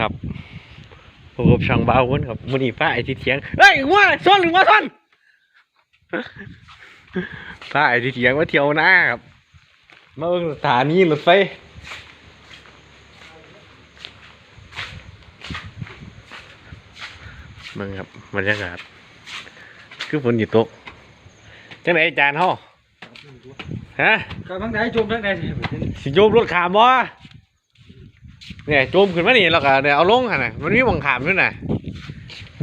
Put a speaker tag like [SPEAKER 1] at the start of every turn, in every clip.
[SPEAKER 1] ครับผมกับช่างบ้าวคนครับมันนี่ป้าไอ้ที่เถียงเฮ้ยว่าซ่อนหรือว่าซ่อนป้าไอ้ที่เถียงว่าเที่ยวหน้าครับมาเบิ่งสถานีรถไฟเบิ่งครับบรรยากาศคือฝนอยู่ตกจังไหนอาจารย์เฮาฮะ
[SPEAKER 2] ก็ทั้งใดจมทั้งใดสิ
[SPEAKER 1] สิโยมรถขามบ่ เนี่ยโจมขึ้นมานี่แล้วก็เนี่ยเอาลงหั่นน่ะมันมีหวังขามด้วยน่ะ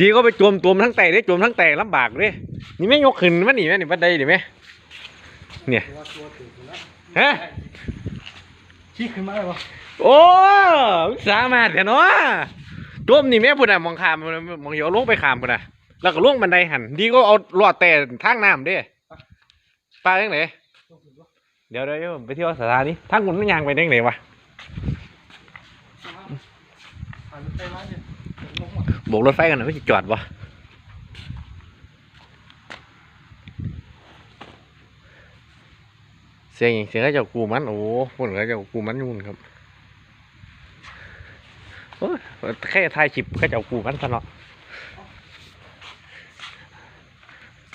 [SPEAKER 1] ดีก็ไปโจมตัวมนทั้งแตกได้โจมทั้งแตกลำบากเด้นี่ไม่ยกขึ้นมานี่แม่นี่บันไดดิแม่เนี่ย
[SPEAKER 2] ตัวตัวถือแล้ว
[SPEAKER 1] ฮะ
[SPEAKER 2] ชี้ขึ้นมาได้ปะ
[SPEAKER 1] โอ้สามารถกันเนาะโจมนี่แม่พุ่นน่ะมองขามมองเหี่ยวลงไปขามพุ่นน่ะแล้วก็ลงบันไดหันดีก็เอาลอดแต่ทางน้ำเด้ปลาจังไหนเดี๋ยวเดี๋ยวผมไปเที่ยวสถานีทางคุณมันยางไปจังไหนวะ โบกรถไฟกันหน่อยไม่สิจอดวะเสียงอีกเสียงก็จะกูมันโอ้คนก็จะกูมันอยุ่นครับโอ้ยแค่ถ่ายคลิปก็จะกูมันซะเนาะ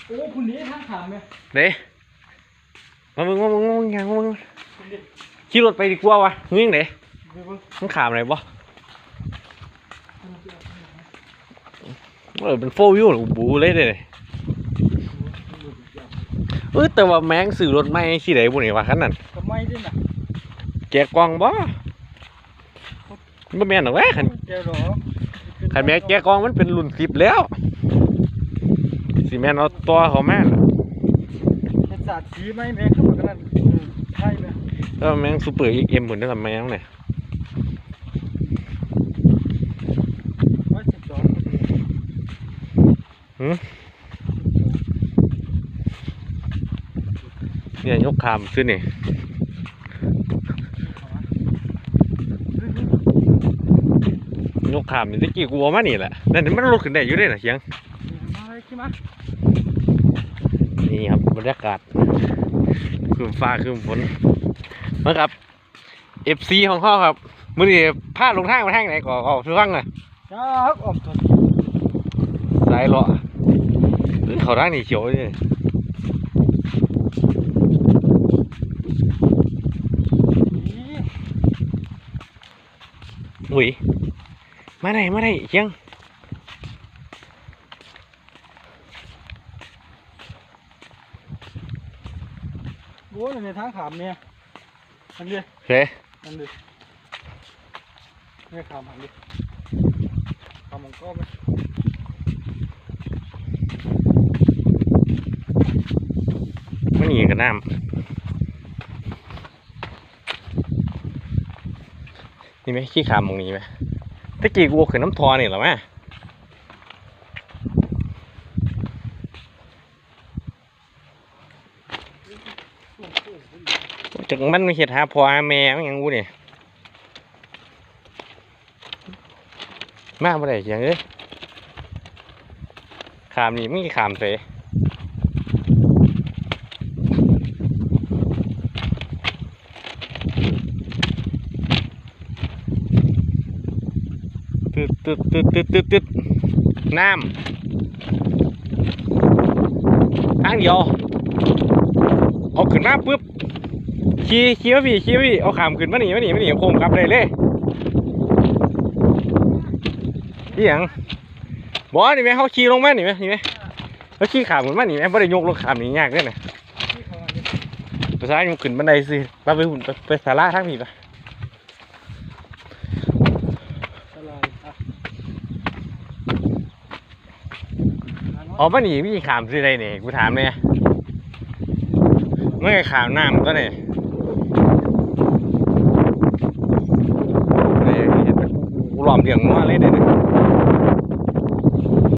[SPEAKER 2] โอ้คุณนี้ทางขามไหม
[SPEAKER 1] เด้มามึงมามึงมามึงยังมามึง
[SPEAKER 2] คุณนี้
[SPEAKER 1] ขี่รถไปดีกว่าวะมึงยังเด้
[SPEAKER 2] เดี๋ยวเบิ่ง
[SPEAKER 1] มึงขามอะไรบ่เออเป็นโฟวิวหรือบูเลยเด้เออแต่ว่าแมงสื่อรถไม่ขี่ไหนบุนี่วะขันนั่น
[SPEAKER 2] ก็ไม่ด้วยนะ
[SPEAKER 1] แกะกล่องบ่บ่แม่นหรอกแหวะคัน
[SPEAKER 2] เจ้าหรอ
[SPEAKER 1] คันแม่แกะกล่องมันเป็นรุ่นสิบแล้วสิแม่นเอาตัวเขาแม่น
[SPEAKER 2] เป็นศาสตร์สีไหมแม่ขึ้นมากันนั่นใช่ไหม
[SPEAKER 1] แล้วแม่งซูเปอร์เอ็มพุ่นได้ทำแม่งเนี่ย
[SPEAKER 2] ร้อยสิบสอง
[SPEAKER 1] เนี่ยยกคามขึ้นนี่ยกคามนี่ตะกี้กูเอามานี่แหละนั่นมันรถขึ้นได้อยู่เด้น่ะเสียง
[SPEAKER 2] มาเลยขึ้นมา
[SPEAKER 1] นี่ครับบรรยากาศคืมฟ้าคืมฝนมาครับ FC ของเขาครับมื้อนี้พาลงทางไปทางไหนก่อก็คือฟังหน่อย
[SPEAKER 2] จ้าออกตัว
[SPEAKER 1] สายเลาะหรือเขาทางนี่เขียวเลย
[SPEAKER 2] นี้
[SPEAKER 1] อุ้ยมาไหนมาไหนเชียง
[SPEAKER 2] โอ้ยในทางขามเนี่ยอันนี้
[SPEAKER 1] เฮ้ย
[SPEAKER 2] อั นนี้เนี่ยขามอันนี้ขามมันก็ไหม
[SPEAKER 1] มันหนีกับน้ำนี่ไหมขี้ขามมองนี้ไหมตะกี้กูขึ้นน้ำทอนี่หรอแม่จากมันไม่เห็ดหาพอแม่มันหยังกูเนี่ยมาบ่ได้เสียงเอ้ยขามนี่ไมึงสิขามเสย ตึ๊ดตึ๊ดตึ๊ดตึ๊ดตึ๊ดตึ๊ดน้ำทางเดียวเอาขึ้นมาปุ๊บขี่ขี่มาพี่ขี่มาพี่เอาขามขึ้นมาหนีมาหนีมาหนีโค้งกลับเลยเลยนี่ยังบอนี่ไหมเขาขี่ลงมาหนิไหมนี่ไหมเขาขี่ขามขึ้นมาหนิไหมไม่ได้ยกลงขามหนียากเลยนะ
[SPEAKER 2] ที่เขาอันนี้
[SPEAKER 1] ภาษาอยู่ขึ้นบันไดสิไปไปหุ่นไปไปศาลาทางพี่ไป
[SPEAKER 2] ลาดอะ
[SPEAKER 1] เอามาหนีพี่ขามสิไรเนี่ยกูถามเลยเมื่อขามน้ำก็เนี่ยกูหลอมเดียงนัวเลยเนี่ย